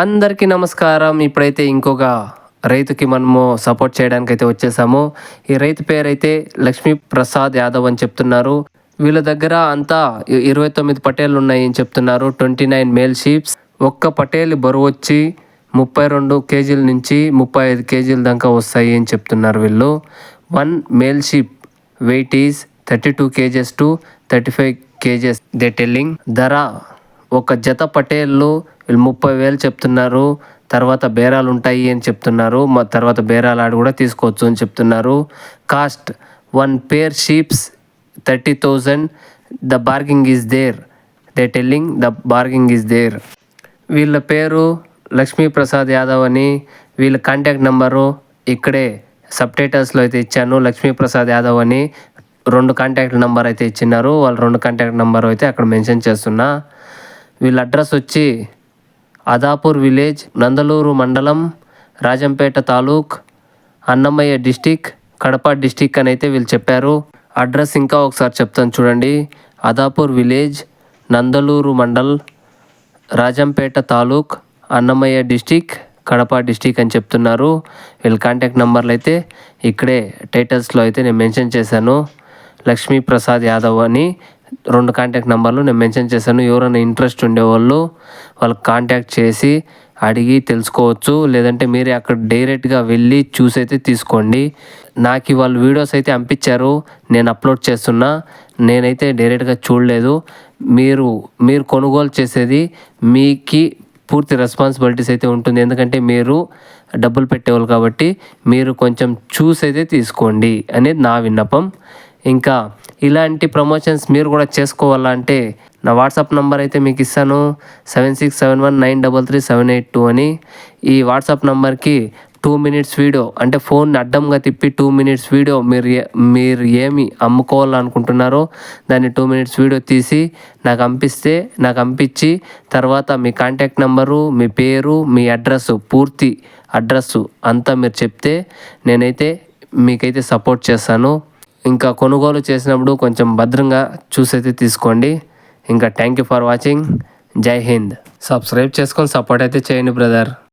అందరికీ నమస్కారం. ఇప్పుడైతే ఇంకొక రైతుకి మనము సపోర్ట్ చేయడానికి అయితే వచ్చేసాము. ఈ రైతు పేరైతే లక్ష్మీ ప్రసాద్ యాదవ్ అని చెప్తున్నారు. వీళ్ళ దగ్గర అంతా ఇరవై తొమ్మిది పటేళ్ళు ఉన్నాయని చెప్తున్నారు. ట్వంటీ నైన్ మేల్ షీప్స్ ఒక్క పటేల్ బరువు వచ్చి ముప్పై రెండు కేజీల నుంచి ముప్పై ఐదు కేజీల దాకా వస్తాయి అని చెప్తున్నారు వీళ్ళు. One male sheep weight is thirty two kgs to thirty five kgs. They telling ధర ఒక జత పటేళ్ళు వీళ్ళు ముప్పై వేలు చెప్తున్నారు తర్వాత బేరాలు ఉంటాయి అని చెప్తున్నారు మా తర్వాత బేరాలు ఆడి కూడా తీసుకోవచ్చు అని చెప్తున్నారు. Cost one pair sheeps thirty thousand the bargaining is there. They telling the bargaining is there. వీళ్ళ పేరు లక్ష్మీప్రసాద్ యాదవ్ అని వీళ్ళ కాంటాక్ట్ నెంబరు ఇక్కడే సబ్ టైటల్స్లో అయితే ఇచ్చాను లక్ష్మీప్రసాద్ యాదవ్ అని రెండు కాంటాక్ట్ నెంబర్ అయితే ఇచ్చినారు వాళ్ళ రెండు కాంటాక్ట్ నెంబర్ అయితే అక్కడ మెన్షన్ చేస్తున్నా. వీళ్ళ అడ్రస్ వచ్చి అదాపూర్ విలేజ్ నందలూరు మండలం రాజంపేట తాలూక్ అన్నమయ్య డిస్టిక్ కడప డిస్టిక్ అని అయితే వీళ్ళు చెప్పారు. అడ్రస్ ఇంకా ఒకసారి చెప్తాను చూడండి. Adapur village Nandaluru mandal Rajampet taluk Annamayya district Kadapa district అని చెప్తున్నారు. వీళ్ళ కాంటాక్ట్ నెంబర్లు అయితే ఇక్కడే టైటిల్స్లో అయితే నేను మెన్షన్ చేశాను. లక్ష్మీ ప్రసాద్ యాదవ్ అని రెండు కాంటాక్ట్ నెంబర్లు నేను మెన్షన్ చేశాను. ఎవరైనా ఇంట్రెస్ట్ ఉండేవాళ్ళు వాళ్ళకి కాంటాక్ట్ చేసి అడిగి తెలుసుకోవచ్చు. లేదంటే మీరే అక్కడ డైరెక్ట్గా వెళ్ళి చూసి అయితే తీసుకోండి. నాకు వాళ్ళు వీడియోస్ అయితే పంపించారు నేను అప్లోడ్ చేస్తున్నా. నేనైతే డైరెక్ట్గా చూడలేదు. మీరు మీరు కొనుగోలు చేసేది మీకి పూర్తి రెస్పాన్సిబిలిటీస్ అయితే ఉంటుంది. ఎందుకంటే మీరు డబ్బులు పెట్టేవాళ్ళు కాబట్టి మీరు కొంచెం చూసి అయితే తీసుకోండి అనేది నా విన్నపం. ఇంకా ఇలాంటి ప్రమోషన్స్ మీరు కూడా చేసుకోవాలంటే నా వాట్సాప్ నంబర్ అయితే మీకు ఇస్తాను. Seven six seven one nine double three seven eight two అని. ఈ వాట్సాప్ నంబర్కి టూ మినిట్స్ వీడియో అంటే ఫోన్ అడ్డంగా తిప్పి టూ మినిట్స్ వీడియో మీరు మీరు ఏమి అమ్ముకోవాలనుకుంటున్నారో దాన్ని టూ మినిట్స్ వీడియో తీసి నాకు పంపిస్తే నాకు పంపించి తర్వాత మీ కాంటాక్ట్ నెంబరు మీ పేరు మీ అడ్రస్ పూర్తి అడ్రస్ అంతా మీరు చెప్తే నేనైతే మీకైతే సపోర్ట్ చేస్తాను. ఇంకా కొనుగోలు చేసినప్పుడు కొంచెం భద్రంగా చూసైతే తీసుకోండి. ఇంకా థ్యాంక్ యూ ఫర్ వాచింగ్. జై హింద్. సబ్స్క్రైబ్ చేసుకొని సపోర్ట్ అయితే చేయండి బ్రదర్.